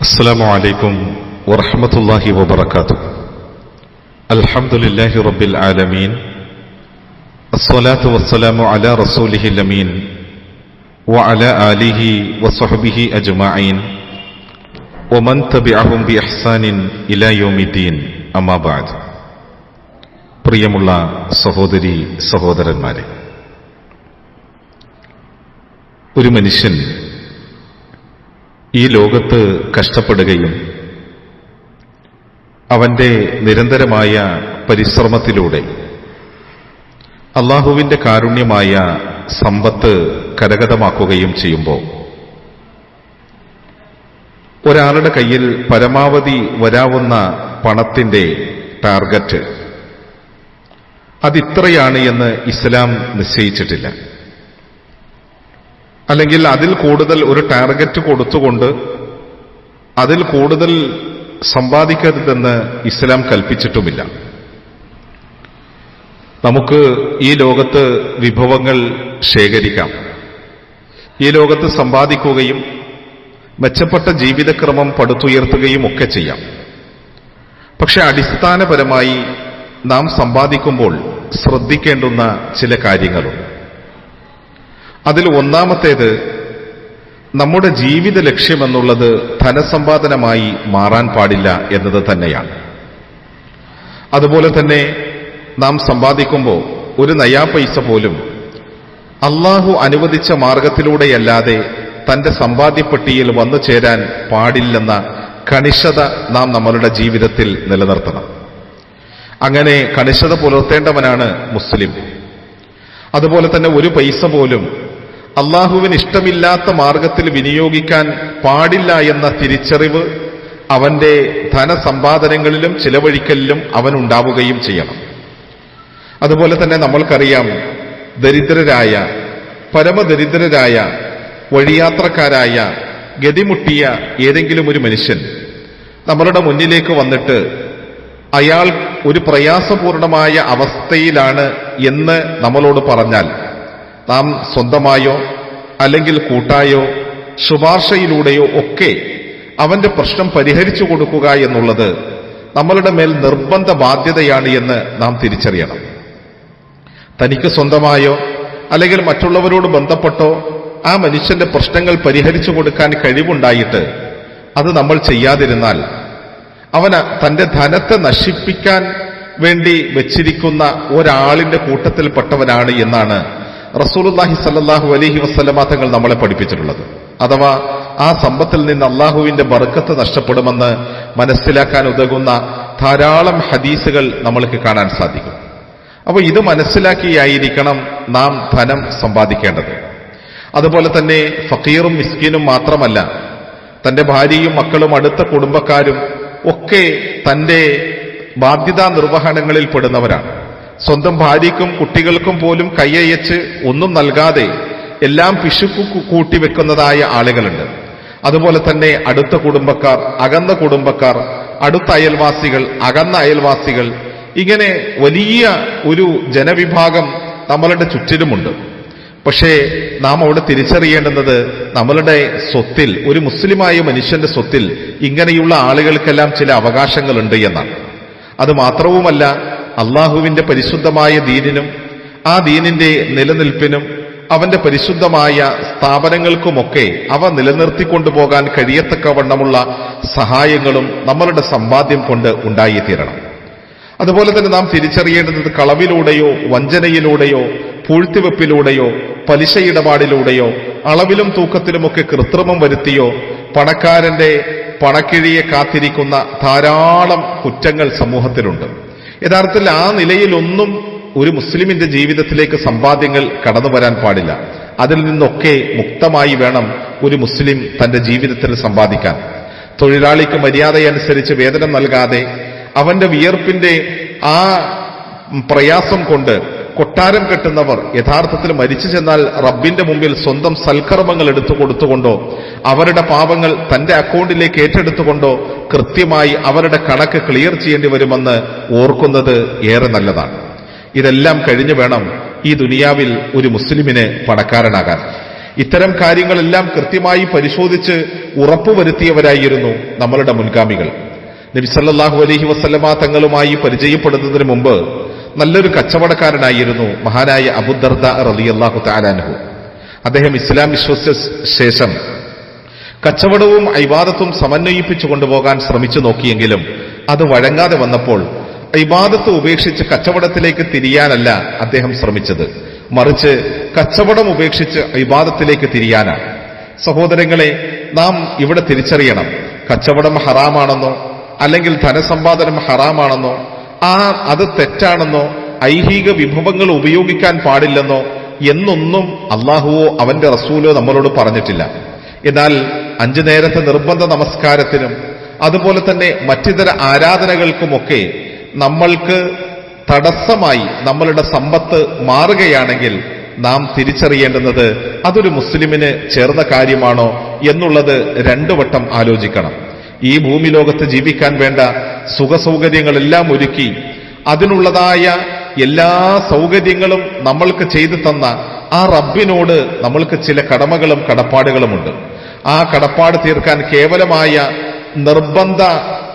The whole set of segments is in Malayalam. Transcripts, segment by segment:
السلام عليكم ورحمة الله وبركاته الحمد لله رب العالمين الصلاة والسلام على رسوله الأمين وعلى آله وصحبه أجمعين ومن تبعهم بإحسان إلى يوم الدين أما بعد പ്രിയമുള്ള സഹോദരി സഹോദരന്മാരെ ഒരു മനുഷ്യൻ ഈ ലോകത്ത് കഷ്ടപ്പെടുകയും അവന്റെ നിരന്തരമായ പരിശ്രമത്തിലൂടെ അള്ളാഹുവിന്റെ കാരുണ്യമായ സമ്പത്ത് കരഗതമാക്കുകയും ചെയ്യുമ്പോൾ ഒരാളുടെ കയ്യിൽ പരമാവധി വരാവുന്ന പണത്തിന്റെ ടാർഗറ്റ് അതിത്രയാണ് എന്ന് ഇസ്ലാം നിശ്ചയിച്ചിട്ടില്ല. അല്ലെങ്കിൽ അതിൽ കൂടുതൽ ഒരു ടാർഗറ്റ് കൊടുത്തുകൊണ്ട് അതിൽ കൂടുതൽ സമ്പാദിക്കരുതെന്ന് ഇസ്ലാം കൽപ്പിച്ചിട്ടുമില്ല. നമുക്ക് ഈ ലോകത്ത് വിഭവങ്ങൾ ശേഖരിക്കാം. ഈ ലോകത്ത് സമ്പാദിക്കുകയും മെച്ചപ്പെട്ട ജീവിതക്രമം പടുത്തുയർത്തുകയും ഒക്കെ ചെയ്യാം. പക്ഷെ അടിസ്ഥാനപരമായി നാം സമ്പാദിക്കുമ്പോൾ ശ്രദ്ധിക്കേണ്ടുന്ന ചില കാര്യങ്ങളുണ്ട്. അതിൽ ഒന്നാമത്തേത് നമ്മുടെ ജീവിത ലക്ഷ്യമെന്നുള്ളത് ധനസമ്പാദനമായി മാറാൻ പാടില്ല എന്നത് തന്നെയാണ്. അതുപോലെ തന്നെ നാം സമ്പാദിക്കുമ്പോൾ ഒരു നയാ പൈസ പോലും അള്ളാഹു അനുവദിച്ച മാർഗത്തിലൂടെയല്ലാതെ തന്റെ സമ്പാദ്യപ്പെട്ടിയിൽ വന്നു ചേരാൻ പാടില്ലെന്ന കണിശത നാം നമ്മളുടെ ജീവിതത്തിൽ നിലനിർത്തണം. അങ്ങനെ കണിശത പുലർത്തേണ്ടവനാണ് മുസ്ലിം. അതുപോലെ തന്നെ ഒരു പൈസ പോലും അള്ളാഹുവിന് ഇഷ്ടമില്ലാത്ത മാർഗത്തിൽ വിനിയോഗിക്കാൻ പാടില്ല എന്ന തിരിച്ചറിവ് അവന്റെ ധനസമ്പാദനങ്ങളിലും ചിലവഴിക്കലിലും അവൻ ഉണ്ടാവുകയും ചെയ്യണം. അതുപോലെ തന്നെ നമ്മൾക്കറിയാം ദരിദ്രരായ പരമദരിദ്രരായ വഴിയാത്രക്കാരായ ഗതിമുട്ടിയ ഏതെങ്കിലും ഒരു മനുഷ്യൻ നമ്മളുടെ മുന്നിലേക്ക് വന്നിട്ട് അയാൾ ഒരു പ്രയാസപൂർണമായ അവസ്ഥയിലാണ് എന്ന് നമ്മളോട് പറഞ്ഞാൽ നാം സ്വന്തമായോ അല്ലെങ്കിൽ കൂട്ടായോ ശുപാർശയിലൂടെയോ ഒക്കെ അവന്റെ പ്രശ്നം പരിഹരിച്ചു കൊടുക്കുക എന്നുള്ളത് നമ്മളുടെ മേൽ നിർബന്ധ ബാധ്യതയാണ് എന്ന് നാം തിരിച്ചറിയണം. തനിക്ക് സ്വന്തമായോ അല്ലെങ്കിൽ മറ്റുള്ളവരോട് ബന്ധപ്പെട്ടോ ആ മനുഷ്യന്റെ പ്രശ്നങ്ങൾ പരിഹരിച്ചു കൊടുക്കാൻ കഴിവുണ്ടായിട്ട് അത് നമ്മൾ ചെയ്യാതിരുന്നാൽ അവന് തന്റെ ധനത്തെ നശിപ്പിക്കാൻ വേണ്ടി വെച്ചിരിക്കുന്ന ഒരാളിന്റെ കൂട്ടത്തിൽപ്പെട്ടവനാണ് എന്നാണ് റസൂലുല്ലാഹി സല്ലാഹു അലഹി വസ്ലമ തങ്ങൾ നമ്മളെ പഠിപ്പിച്ചിട്ടുള്ളത്. അഥവാ ആ സമ്പത്തിൽ നിന്ന് അള്ളാഹുവിന്റെ ബർക്കത്ത് നഷ്ടപ്പെടുമെന്ന് മനസ്സിലാക്കാൻ ഉതകുന്ന ധാരാളം ഹദീസുകൾ നമ്മൾക്ക് കാണാൻ സാധിക്കും. അപ്പോൾ ഇത് മനസ്സിലാക്കിയായിരിക്കണം നാം ധനം സമ്പാദിക്കേണ്ടത്. അതുപോലെ തന്നെ ഫക്കീറും മിസ്കീനും മാത്രമല്ല തന്റെ ഭാര്യയും മക്കളും അടുത്ത കുടുംബക്കാരും ഒക്കെ തന്റെ ബാധ്യതാ നിർവഹണങ്ങളിൽ പെടുന്നവരാണ്. സ്വന്തം ഭാര്യയ്ക്കും കുട്ടികൾക്കും പോലും കൈയയച്ച് ഒന്നും നൽകാതെ എല്ലാം പിശുക്കു കൂട്ടിവെക്കുന്നതായ ആളുകളുണ്ട്. അതുപോലെ തന്നെ അടുത്ത കുടുംബക്കാർ അകന്ന കുടുംബക്കാർ അടുത്ത അയൽവാസികൾ അകന്ന അയൽവാസികൾ ഇങ്ങനെ വലിയ ഒരു ജനവിഭാഗം നമ്മളുടെ ചുറ്റിലുമുണ്ട്. പക്ഷേ നാം അവിടെ തിരിച്ചറിയേണ്ടുന്നത് നമ്മളുടെ സ്വത്തിൽ ഒരു മുസ്ലിമായ മനുഷ്യന്റെ സ്വത്തിൽ ഇങ്ങനെയുള്ള ആളുകൾക്കെല്ലാം ചില അവകാശങ്ങളുണ്ട് എന്നാണ്. അത് മാത്രവുമല്ല അള്ളാഹുവിന്റെ പരിശുദ്ധമായ ദീനിനും ആ ദീനിന്റെ നിലനിൽപ്പിനും അവന്റെ പരിശുദ്ധമായ സ്ഥാപനങ്ങൾക്കുമൊക്കെ അവ നിലനിർത്തിക്കൊണ്ടുപോകാൻ കഴിയത്തക്കവണ്ണമുള്ള സഹായങ്ങളും നമ്മളുടെ സമ്പാദ്യം കൊണ്ട് ഉണ്ടായിത്തീരണം. അതുപോലെ തന്നെ നാം തിരിച്ചറിയേണ്ടത് കളവിലൂടെയോ വഞ്ചനയിലൂടെയോ പൂഴ്ത്തിവെപ്പിലൂടെയോ പലിശ ഇടപാടിലൂടെയോ അളവിലും തൂക്കത്തിലുമൊക്കെ കൃത്രിമം വരുത്തിയോ പണക്കാരന്റെ പണക്കിഴിയെ കാത്തിരിക്കുന്ന ധാരാളം കുറ്റങ്ങൾ സമൂഹത്തിലുണ്ട്. യഥാർത്ഥത്തിൽ ആ നിലയിലൊന്നും ഒരു മുസ്ലിമിന്റെ ജീവിതത്തിലേക്ക് സമ്പാദ്യങ്ങൾ കടന്നു വരാൻ പാടില്ല. അതിൽ നിന്നൊക്കെ മുക്തമായി വേണം ഒരു മുസ്ലിം തന്റെ ജീവിതത്തിൽ സമ്പാദിക്കാൻ. തൊഴിലാളിക്ക് മര്യാദയനുസരിച്ച് വേതനം നൽകാതെ അവന്റെ വിയർപ്പിന്റെ ആ പ്രയാസം കൊണ്ട് കൊട്ടാരം കെട്ടുന്നവർ യഥാർത്ഥത്തിൽ മരിച്ചു ചെന്നാൽ റബ്ബിന്റെ മുമ്പിൽ സ്വന്തം സൽക്കർമ്മങ്ങൾ എടുത്തു കൊടുത്തുകൊണ്ടോ അവരുടെ പാപങ്ങൾ തന്റെ അക്കൗണ്ടിലേക്ക് ഏറ്റെടുത്തുകൊണ്ടോ കൃത്യമായി അവരുടെ കണക്ക് ക്ലിയർ ചെയ്യേണ്ടി വരുമെന്ന് ഓർക്കുന്നത് ഏറെ നല്ലതാണ്. ഇതെല്ലാം കഴിഞ്ഞു വേണം ഈ ദുനിയാവിൽ ഒരു മുസ്ലിമിനെ പണക്കാരനാകാൻ. ഇത്തരം കാര്യങ്ങളെല്ലാം കൃത്യമായി പരിശോധിച്ച് ഉറപ്പുവരുത്തിയവരായിരുന്നു നമ്മളുടെ മുൻഗാമികൾ. നബിസല്ലാഹു അലഹി വസ്ലമ തങ്ങളുമായി പരിചയപ്പെടുന്നതിന് മുമ്പ് നല്ലൊരു കച്ചവടക്കാരനായിരുന്നു മഹാനായ അബുദർദ റലിയല്ലാഹു താലാൻഹു അദ്ദേഹം ഇസ്ലാം വിശ്വസിച്ച ശേഷം കച്ചവടവും ഐബാദത്തും സമന്വയിപ്പിച്ചു കൊണ്ടുപോകാൻ ശ്രമിച്ചു നോക്കിയെങ്കിലും അത് വഴങ്ങാതെ വന്നപ്പോൾ ഇബാദത്ത് ഉപേക്ഷിച്ച് കച്ചവടത്തിലേക്ക് തിരിയാനല്ല അദ്ദേഹം ശ്രമിച്ചത്. മറിച്ച് കച്ചവടം ഉപേക്ഷിച്ച് ഇബാദത്തിലേക്ക് തിരിയാനാണ്. സഹോദരങ്ങളെ നാം ഇവിടെ തിരിച്ചറിയണം. കച്ചവടം ഹറാമാണെന്നോ അല്ലെങ്കിൽ ധനസമ്പാദനം ഹറാമാണെന്നോ ആ അത് തെറ്റാണെന്നോ? ഐഹിക വിഭവങ്ങൾ ഉപയോഗിക്കാൻ പാടില്ലെന്നോ? എന്നൊന്നും അള്ളാഹുവോ അവന്റെ റസൂലോ നമ്മളോട് പറഞ്ഞിട്ടില്ല. എന്നാൽ അഞ്ചു നേരത്തെ നിർബന്ധ നമസ്കാരത്തിനും അതുപോലെ തന്നെ മറ്റിതര ആരാധനകൾക്കുമൊക്കെ നമ്മൾക്ക് തടസ്സമായി നമ്മളുടെ സമ്പത്ത് മാറുകയാണെങ്കിൽ നാം തിരിച്ചറിയേണ്ടുന്നത് അതൊരു മുസ്ലിമിന് ചേർന്ന കാര്യമാണോ എന്നുള്ളത് രണ്ടു വട്ടം ആലോചിക്കണം. ഈ ഭൂമി ലോകത്ത് ജീവിക്കാൻ വേണ്ട സുഖസൗകര്യങ്ങളെല്ലാം ഒരുക്കി അതിനുള്ളതായ എല്ലാ സൗകര്യങ്ങളും നമ്മൾക്ക് ചെയ്തു തന്ന ആ റബ്ബിനോട് നമ്മൾക്ക് ചില കടമകളും കടപ്പാടുകളുമുണ്ട്. ആ കടപ്പാട് തീർക്കാൻ കേവലമായ നിർബന്ധ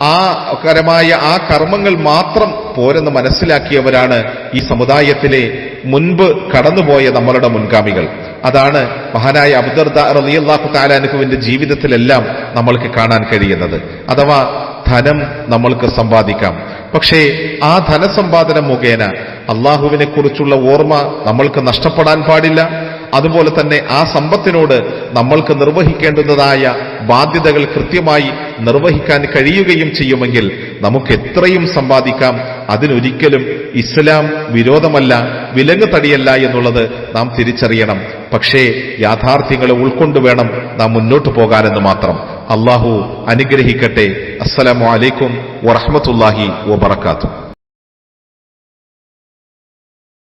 ആ കരമായ ആ കർമ്മങ്ങൾ മാത്രം പോരെന്ന് മനസ്സിലാക്കിയവരാണ് ഈ സമുദായത്തിലെ മുൻപ് കടന്നുപോയ നമ്മളുടെ മുൻഗാമികൾ. അതാണ് മഹാനായ അബ്ദുർദ റലിയല്ലാഹു താലാനുഹുവിന്റെ ജീവിതത്തിലെല്ലാം നമ്മൾക്ക് കാണാൻ കഴിയുന്നത്. അഥവാ ധനം നമ്മൾക്ക് സമ്പാദിക്കാം. പക്ഷേ ആ ധനസമ്പാദനം മുഖേന അള്ളാഹുവിനെ കുറിച്ചുള്ള ഓർമ്മ നമ്മൾക്ക് നഷ്ടപ്പെടാൻ പാടില്ല. അതുപോലെ തന്നെ ആ സമ്പത്തിനോട് നമ്മൾക്ക് നിർവഹിക്കേണ്ടുന്നതായ ബാധ്യതകൾ കൃത്യമായി നിർവഹിക്കാൻ കഴിയുകയും ചെയ്യുമെങ്കിൽ നമുക്ക് എത്രയും സമ്പാദിക്കാം. അതിനൊരിക്കലും ഇസ്ലാം വിരോധമല്ല വിലങ്ങ് തടിയല്ല എന്നുള്ളത് നാം തിരിച്ചറിയണം. പക്ഷേ യാഥാർത്ഥ്യങ്ങളെ ഉൾക്കൊണ്ടു വേണം നാം മുന്നോട്ട് പോകാനെന്ന് മാത്രം. അള്ളാഹു അനുഗ്രഹിക്കട്ടെ. അസ്സലാമു അലൈക്കും വറഹമത്തല്ലാഹി വബർക്കാത്തു